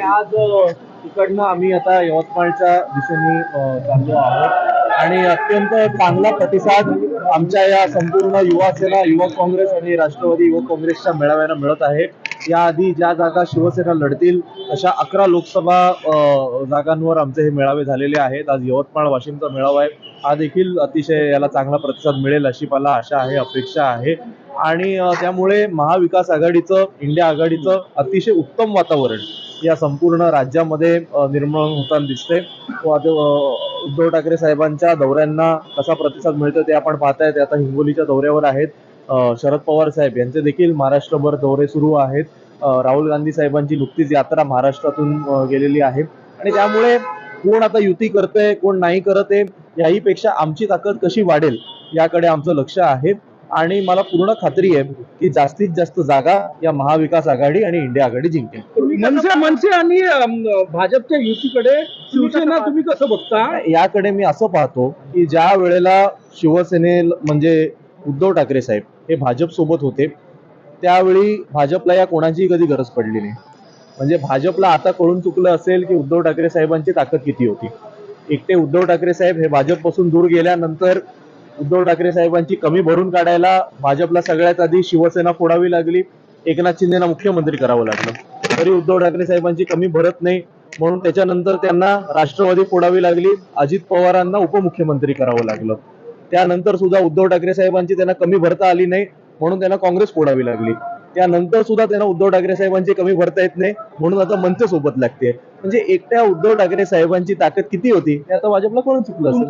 आज तिकडनं इकडनं आम्ही आता यवतमाळच्या दिशेने चाललो आहोत. आणि अत्यंत चांगला प्रतिसाद आमच्या या संपूर्ण युवा सेना युवक काँग्रेस आणि राष्ट्रवादी युवक काँग्रेसच्या मेळाव्याला मिळत आहे. याआधी ज्या जागा शिवसेना लढतील अशा अकरा लोकसभा जागांवर आमचे हे मेळावे झालेले आहेत. आज यवतमाळ वाशिमचा मेळावा आहे. हा देखील अतिशय याला चांगला प्रतिसाद मिळेल अशी मला आशा आहे अपेक्षा आहे. आणि त्यामुळे महाविकास आघाडीचं इंडिया आघाडीचं अतिशय उत्तम वातावरण. या संपूर्ण राज्यामध्ये निर्माण होताना दिसते. उद्धव ठाकरे साहेबांच्या दौऱ्यांना कसा प्रतिसाद मिळतो ते आपण पाहताय. ते आता हिंगोलीच्या दौऱ्यावर आहेत. शरद पवार साहेब यांचे देखील महाराष्ट्रभर दौरे सुरू आहेत. राहुल गांधी साहेबांची नुकतीच यात्रा महाराष्ट्रातून गेलेली आहे. आणि त्यामुळे कोण आता युती करतंय कोण नाही करत आहे याहीपेक्षा आमची ताकद कशी वाढेल याकडे आमचं लक्ष आहे. आणि मला पूर्ण खात्री आहे की जास्तीत जास्त जागा या महाविकास आघाडी आणि इंडिया आघाडी जिंकेल. मनसे मनसे आणि भाजपच्या युतीकडे शिवसेना तुम्ही कसं बघता? याकडे मी असं पाहतो की ज्या वेळेला शिवसेने म्हणजे उद्धव ठाकरे साहेब हे भाजप सोबत होते त्यावेळी भाजपला या कोणाचीही कधी गरज पडली नाही. म्हणजे भाजपला आता कळून चुकलं असेल की उद्धव ठाकरे साहेबांची ताकद किती होती. एकटे उद्धव ठाकरे साहेब हे भाजपपासून दूर गेल्यानंतर उद्धव ठाकरे साहेबांची कमी भरून काढायला भाजपला सगळ्यात आधी शिवसेना फोडावी लागली. एकनाथ शिंदेना मुख्यमंत्री करावं लागलं. तरी उद्धव ठाकरे साहेबांची कमी भरत नाही. म्हणून त्याच्यानंतर त्यांना राष्ट्रवादी फोडावी लागली. अजित पवारांना उपमुख्यमंत्री करावं लागलं. त्यानंतर सुद्धा उद्धव ठाकरे साहेबांची त्यांना कमी भरता आली नाही. म्हणून त्यांना काँग्रेस फोडावी लागली. त्यानंतर सुद्धा त्यांना उद्धव ठाकरे साहेबांची कमी भरता येत नाही. म्हणून आता मनसे सोबत लागते. म्हणजे एकट्या उद्धव ठाकरे साहेबांची ताकद किती होती? हे आता भाजपला कळून चुकलं असेल.